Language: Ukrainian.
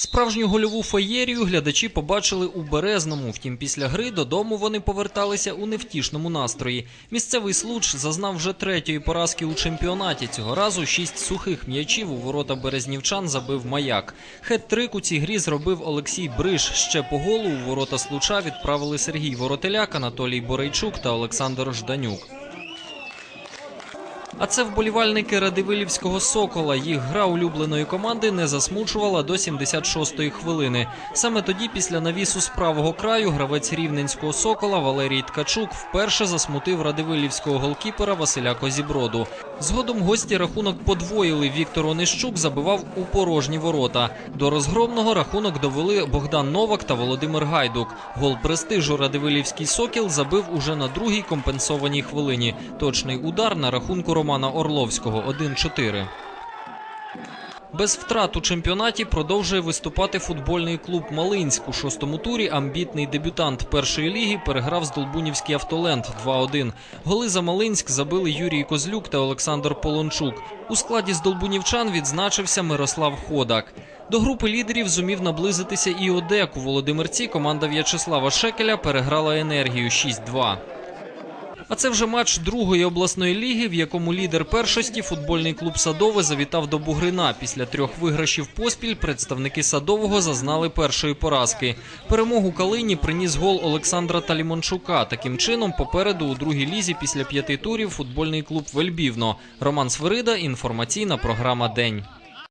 Справжню гольову феєрію глядачі побачили у Березному. Втім, після гри додому вони поверталися у невтішному настрої. Місцевий случ зазнав вже третьої поразки у чемпіонаті. Цього разу шість сухих м'ячів у ворота березнівчан забив маяк. Хет-трик у цій грі зробив Олексій Бриш. Ще по голу у ворота случа відправили Сергій Воротеляк, Анатолій Борейчук та Олександр Жданюк. А це вболівальники Радивилівського Сокола. Їх гра улюбленої команди не засмучувала до 76-ї хвилини. Саме тоді, після навісу з правого краю, гравець рівненського Сокола Валерій Ткачук вперше засмутив радивилівського голкіпера Василя Козіброду. Згодом гості рахунок подвоїли. Віктор Онищук забивав у порожні ворота. До розгромного рахунок довели Богдан Новак та Володимир Гайдук. Гол престижу Радивилівський Сокіл забив уже на другій компенсованій хвилині. Точний удар на рахунку Романа Орловського 1-4. Без втрат у чемпіонаті продовжує виступати футбольний клуб Малинськ. У шостому турі амбітний дебютант першої ліги переграв з Долбунівський автоленд 2-1. Голи за Малинськ забили Юрій Козлюк та Олександр Полончук. У складі з долбунівчан відзначився Мирослав Ходак. До групи лідерів зумів наблизитися і ОДЕК. У Володимирці команда В'ячеслава Шекеля переграла енергію 6-2. А це вже матч другої обласної ліги, в якому лідер першості футбольний клуб Садове завітав до Бугрина. Після трьох виграшів поспіль представники Садового зазнали першої поразки. Перемогу Калині приніс гол Олександра Талімончука. Таким чином, попереду у другій лізі після п'яти турів футбольний клуб Вельбівно. Роман Свирида, інформаційна програма День.